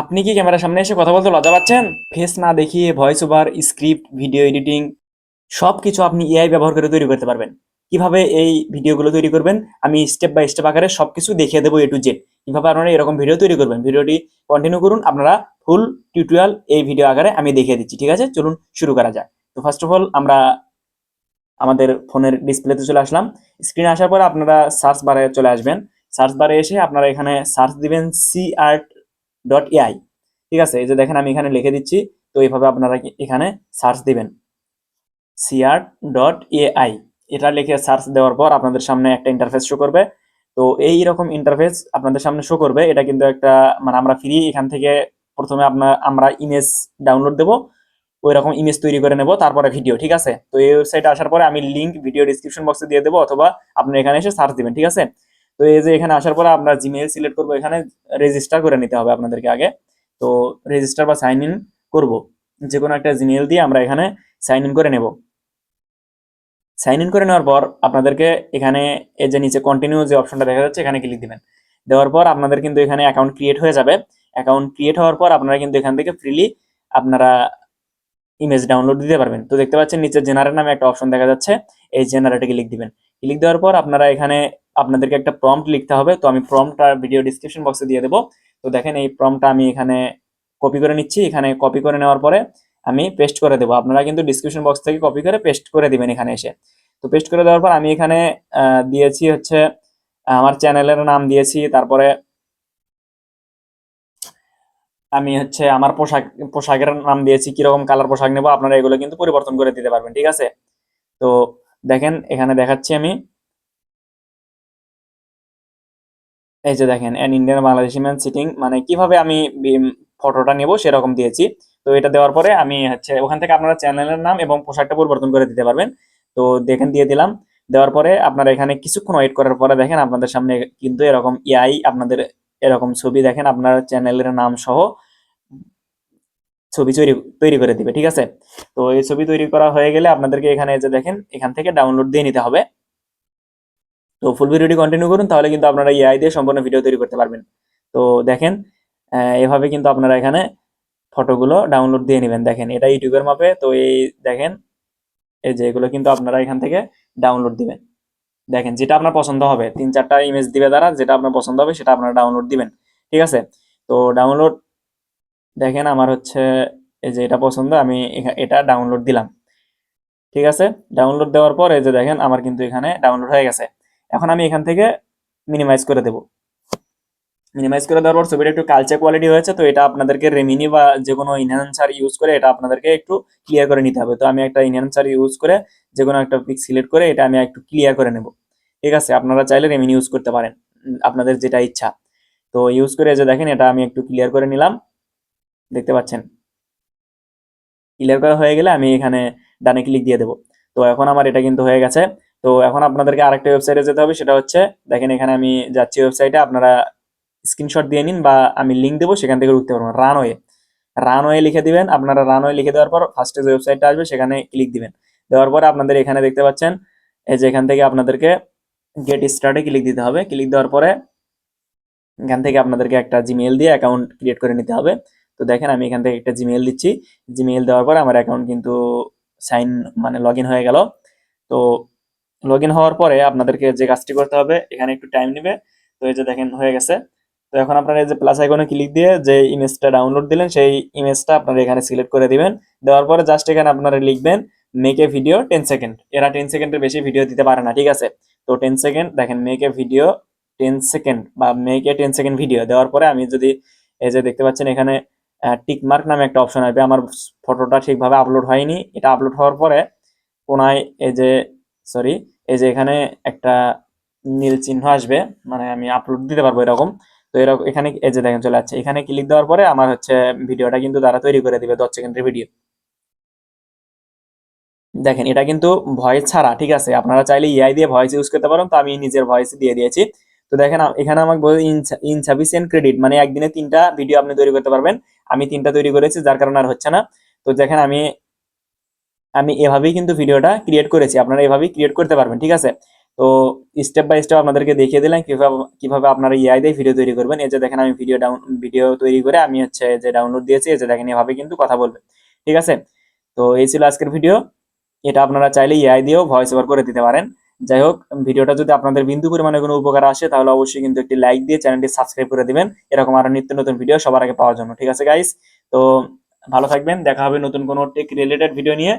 আপনি কি ক্যামেরার সামনে এসে কথা বলতে লজ্জা পাচ্ছেন? ফেস না দেখিয়ে voice over script video editing সব কিছু আপনি এআই ব্যবহার করে তৈরি করতে পারবেন। কীভাবে এই ভিডিওগুলো তৈরি করবেন? আমি স্টেপ বাই স্টেপ আকারে সব কিছু দেখিয়ে দেবো এ টু জেড কীভাবে আপনারা এরকম ভিডিও তৈরি করবেন? ভিডিওটি কন্টিনিউ করুন, আপনারা ফুল টিউটোরিয়াল এই ভিডিও আকারে আমি দেখিয়ে দিচ্ছি, ঠিক আছে? চলুন শুরু করা যায় তো ফার্স্ট অফ অল আমরা আমাদের ফোনের ডিসপ্লেতে চলে আসলাম। স্ক্রিনে আসার পর আপনারা সার্চ বারে চলে আসবেন। সার্চ বারে এসে আপনারা এখানে সার্চ দিবেন সি আর্ট ডট এআই ঠিক আছে? এই যে দেখেন আমি এখানে লিখে দিচ্ছি, তো এইভাবে আপনারা এখানে সার্চ দিবেন। সিআর ডট এআই এটা লিখে সার্চ দেওয়ার পর আপনাদের সামনে একটা ইন্টারফেস শো করবে। তো এই রকম ইন্টারফেস আপনাদের সামনে শো করবে, এটা কিন্তু একটা মানে আমরা ফ্রি এখান থেকে প্রথমে আপনার, আমরা ইমেজ ডাউনলোড দেবো ওই রকম ইমেজ তৈরি করে নেব, তারপরে ভিডিও ঠিক আছে? তো এই ওয়েবসাইটে আসার পরে আমি লিংক ভিডিও ডিসক্রিপশন বক্সে দিয়ে দেবো, অথবা আপনি এখানে এসে সার্চ দিবেন, ঠিক আছে? তো এই যে এখানে আসার পরে আমরা জিমেইল সিলেক্ট করব, এখানে রেজিস্টার করে নিতে হবে আপনাদেরকে আগে। তো রেজিস্টার বা সাইন ইন করব। যে কোনো একটা জিমেইল দিয়ে আমরা এখানে সাইন ইন করে নেব। সাইন ইন করে নেওয়ার পর আপনাদেরকে এখানে এই যে নিচে কন্টিনিউ যে অপশনটা দেখা যাচ্ছে, এখানে ক্লিক দিবেন। দেওয়ার পর আপনাদের কিন্তু এখানে অ্যাকাউন্ট ক্রিয়েট হয়ে যাবে। অ্যাকাউন্ট ক্রিয়েট হওয়ার পর আপনারা কিন্তু এখান থেকে ফ্রিলি আপনারা ইমেজ ডাউনলোড দিতে পারবেন। তো দেখতে পাচ্ছেন নিচে জেনারেট নামে একটা অপশন দেখা যাচ্ছে। এই জেনারেটে ক্লিক দিবেন। ক্লিক দেওয়ার পর আপনারা এখানে আপনাদেরকে একটা প্রম্পট লিখতে হবে। তো আমি প্রম্পটটা ভিডিও ডিসক্রিপশন বক্সে দিয়ে দেবো। তো দেখেন এই প্রম্পটটা আমি এখানে কপি করে নিচ্ছি। এখানে কপি করে নেওয়ার পরে আমি পেস্ট করে দেবো। আপনারা কিন্তু ডিসক্রিপশন বক্স থেকে কপি করে পেস্ট করে দিবেন এখানে এসে। তো পেস্ট করে দেওয়ার পর আমি এখানে দিয়েছি হচ্ছে আমার চ্যানেলের নাম দিয়েছি। তারপরে আমি হচ্ছে আমার পোশাক, পোশাকের নাম দিয়েছি। কীরকম কালার পোশাক নেব? আপনারা এগুলো কিন্তু পরিবর্তন করে দিতে পারবেন। ঠিক আছে? তো দেখেন, এখানে দেখাচ্ছি আমি। এই যে দেখেন an Indian Bangladeshi man sitting মানে কীভাবে আমি ফটোটা নেব সেরকম দিয়েছি। তো এটা দেওয়ার পরে আমি হচ্ছে, ওখান থেকে আপনারা চ্যানেলের নাম এবং পোশাকটা পরিবর্তন করে দিতে পারবেন। তো দেখেন, দিয়ে দিলাম। দেওয়ার পরে আপনারা এখানে কিছুক্ষণ ওয়েট করার পরে দেখেন, আপনাদের সামনে কিন্তু এরকম এআই আপনাদের এরকম ছবি দেখেন, আপনার চ্যানেলের নাম সহ ছবি তৈরি তৈরি করে দিবে, ঠিক আছে? তো এই ছবি তৈরি করা হয়ে গেলে আপনাদেরকে এখানে যে দেখেন, এখান থেকে ডাউনলোড দিয়ে নিতে হবে। তো ফুল ভিডিওটি কন্টিনিউ করুন, তাহলে কিন্তু আপনারা এআই দিয়ে সম্পূর্ণ ভিডিও তৈরি করতে পারবেন। তো দেখেন এভাবে কিন্তু আপনারা এখানে ফটোগুলো ডাউনলোড দিয়ে নেবেন। দেখেন, এটা ইউটিউবের মাপে, তো এই দেখেন, এই যে এগুলো কিন্তু আপনারা এখান থেকে ডাউনলোড দিবেন। দেখেন, যেটা আপনার পছন্দ হবে, তিন চারটা ইমেজ দিবে দ্বারা যেটা আপনার পছন্দ হবে সেটা আপনারা ডাউনলোড দিবেন, ঠিক আছে? তো ডাউনলোড দেখেন আমার হচ্ছে, এই যে এটা পছন্দ, আমি এটা ডাউনলোড দিলাম, ঠিক আছে? ডাউনলোড দেওয়ার পর এই যে দেখেন, আমার কিন্তু এখানে ডাউনলোড হয়ে গেছে। এখন আমি এখান থেকে মিনিমাইজ করে দেব। মিনিমাইজ করে দেওয়ার পর ছবিটা একটু কালচার কোয়ালিটি হয়েছে, তো এটা আপনাদেরকে রেমিনি বা যে কোনো ইনহ্যান্সার ইউজ করে এটা আপনাদেরকে একটু ক্লিয়ার করে নিতে হবে। তো আমি একটা ইনহ্যান্সার ইউজ করে যে কোনো একটা পিক সিলেক্ট করে এটা আমি একটু ক্লিয়ার করে নেব। ঠিক আছে? আপনারা চাইলে রেমিনি ইউজ করতে পারেন আপনাদের যেটা ইচ্ছা। তো ইউজ করে যে দেখেন, এটা আমি একটু ক্লিয়ার করে নিলাম। দেখতে পাচ্ছেন? ক্লিয়ার করা হয়ে গেলে আমি এখানে ডানে ক্লিক দিয়ে দেবো। তো এখন আমার এটা কিন্তু হয়ে গেছে। তো এখন আপনাদেরকে আরেকটা ওয়েবসাইটে যেতে হবে, সেটা হচ্ছে, দেখেন এখানে আমি যাচ্ছি ওয়েবসাইটে আপনারা স্ক্রিনশট দিয়ে নিন বা আমি লিঙ্ক দেবো, সেখান থেকে ঢুকতে পারবেন রানওয়ে রানওয়ে লিখে দিবেন, আপনারা রানওয়ে লিখে দেওয়ার পর ফার্স্টে যে ওয়েবসাইটটা আসবে, সেখানে ক্লিক দিবেন। দেওয়ার পরে আপনাদের এখানে দেখতে পাচ্ছেন, এই যে এখান থেকে আপনাদেরকে গেট স্টার্টে ক্লিক দিতে হবে। ক্লিক দেওয়ার পরে এখান থেকে আপনাদেরকে একটা জিমেল দিয়ে অ্যাকাউন্ট ক্রিয়েট করে নিতে হবে। তো দেখেন, আমি এখান থেকে একটা জিমেল দিচ্ছি। জিমেল দেওয়ার পরে আমার অ্যাকাউন্ট কিন্তু সাইন মানে লগ হয়ে গেল। তো লগ হওয়ার পরে আপনাদেরকে যে কাজটি করতে হবে, এখানে একটু টাইম নেবে। তো এই যে দেখেন, হয়ে গেছে। তো এখন আপনারা এই যে প্লাস আইকনে ক্লিক দিয়ে যে ইমেজটা ডাউনলোড দিলেন, সেই ইমেজটা আপনারা এখানে সিলেক্ট করে দিবেন। দেওয়ার পরে জাস্ট এখানে আপনারা লিখবেন make a video ten second এরা টেন সেকেন্ডের বেশি ভিডিও দিতে পারে না, ঠিক আছে? তো টেন সেকেন্ড দেখেন make a video ten second বা make a ten second video দেওয়ার পরে আমি যদি এই যে দেখতে পাচ্ছেন, এখানে টিক মার্ক নামে একটা অপশন আসবে। আমার ফটোটা ঠিকভাবে আপলোড হয়নি। এটা আপলোড হওয়ার পরে, কোনায় এই যে সরি এই যে এখানে একটা নীল চিহ্ন আসবে মানে আমি আপলোড দিতে পারব এরকম। তো এরকম এখানে এই যে দেখেন চলে যাচ্ছে এখানে ক্লিক দেওয়ার পরে আমার হচ্ছে ভিডিওটা কিন্তু তারা তৈরি করে দিবে দশ সেকেন্ডের ভিডিও দেখেন, এটা কিন্তু ভয়েস ছাড়া, ঠিক আছে? আপনারা চাইলে ইআই দিয়ে ভয়েস ইউজ করতে পারেন, তো আমি নিজের ভয়েস দিয়ে দিয়েছি। তো দেখেন এখানে আমাকে বলে ইনসাফিসিয়েন্ট ক্রেডিট মানে একদিনে তিনটা ভিডিও আপনি তৈরি করতে পারবেন। আমি তিনটা তৈরি করেছি, যার কারণে আর হচ্ছে না। তো দেখেন, আমি আমি এভাবেই কিন্তু ভিডিওটা ক্রিয়েট করেছি। আপনারা এভাবেই ক্রিয়েট করতে পারবেন, ঠিক আছে? তো স্টেপ বাই স্টেপ আপনাদেরকে দেখিয়ে দিলাম কীভাবে কীভাবে আপনারা এআই দিয়ে ভিডিও তৈরি করবেন। এই যে দেখেন আমি ভিডিও ডাউন ভিডিও তৈরি করে আমি হচ্ছে যে ডাউনলোড দিয়েছি, এই যে দেখেন এভাবে কিন্তু কথা বলবেন ঠিক আছে? তো এই ছিল আজকের ভিডিও এটা আপনারা চাইলে এআই দিয়েও ভয়েস ওভার করে দিতে পারেন। যাই হোক, ভিডিওটা যদি আপনাদের বিন্দু পরিমাণে কোনো উপকার আসে, তাহলে অবশ্যই কিন্তু একটি লাইক দিয়ে চ্যানেলটি সাবস্ক্রাইব করে দিবেন। এরকম আরও নিত্য নতুন ভিডিও সবার আগে পাওয়ার জন্য, ঠিক আছে গাইস তো ভালো থাকবেন, দেখা হবে নতুন কোনো টেক রিলেটেড ভিডিও নিয়ে।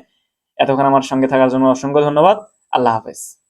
এতক্ষণ আমার সঙ্গে থাকার জন্য অসংখ্য ধন্যবাদ। আল্লাহ হাফেজ।